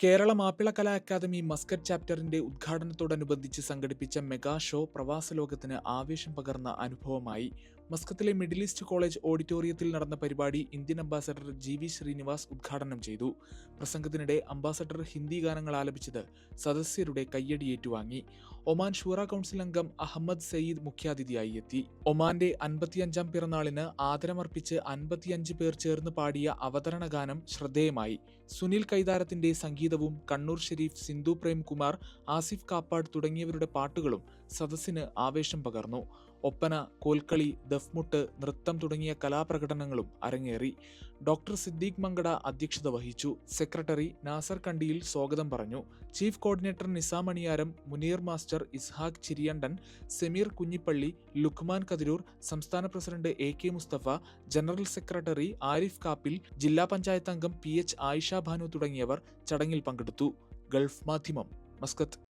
കേരള മാപ്പിള കലാ academy Muscat ചാപ്റ്ററിന്റെ ഉദ്ഘാടനത്തോടനുബന്ധിച്ച് സംഘടിപ്പിച്ച മെഗാ ഷോ പ്രവാസ ലോകത്തിന് ആവേശം പകർന്ന അനുഭവമായി. മസ്കത്തിലെ മിഡിൽ ഈസ്റ്റ് കോളേജ് ഓഡിറ്റോറിയത്തിൽ നടന്ന പരിപാടി Indian ambassador G V Srinivas ഉദ്ഘാടനം ചെയ്തു. പ്രസംഗത്തിനിടെ അംബാസഡർ ഹിന്ദി ഗാനങ്ങൾ ആലപിച്ചത് സദസ്യരുടെ കയ്യടി ഏറ്റുവാങ്ങി ഒമാൻ ഷൂറ കൗൺസിൽ അംഗം അഹമ്മദ് സയ്യിദ് മുഖ്യാതിഥിയായി എത്തി. ഒമാന്റെ അൻപത്തിയഞ്ചാം പിറന്നാളിന് ആദരമർപ്പിച്ച് അൻപത്തിയഞ്ച് പേർ ചേർന്ന് പാടിയ അവതരണ ഗാനം ശ്രദ്ധേയമായി. സുനിൽ കൈതാരത്തിന്റെ സംഗീതവും കണ്ണൂർ ഷെരീഫ് സിന്ധു പ്രേംകുമാർ ആസിഫ് കാപ്പാട് തുടങ്ങിയവരുടെ പാട്ടുകളും സദസ്സിന് ആവേശം പകർന്നു. ഒപ്പന കോൽക്കളി ദഫ്മുട്ട് നൃത്തം തുടങ്ങിയ കലാപ്രകടനങ്ങളും അരങ്ങേറി. ഡോക്ടർ സിദ്ദീഖ് മങ്കട അധ്യക്ഷത വഹിച്ചു. സെക്രട്ടറി നാസർ കണ്ടിയിൽ സ്വാഗതം പറഞ്ഞു. Chief coordinator Nizam Aniyaram Muneer master Ishaq Chiriyandan Sameer Kunhipalli Lukman Kathiroor സംസ്ഥാന president A K Musthafa general secretary Arif Kappil ജില്ലാ പഞ്ചായത്ത് അംഗം പി എച്ച് ആയിഷ ഭാനു തുടങ്ങിയവർ ചടങ്ങിൽ പങ്കെടുത്തു. ഗൾഫ് മാധ്യമം. മസ്കത്ത്.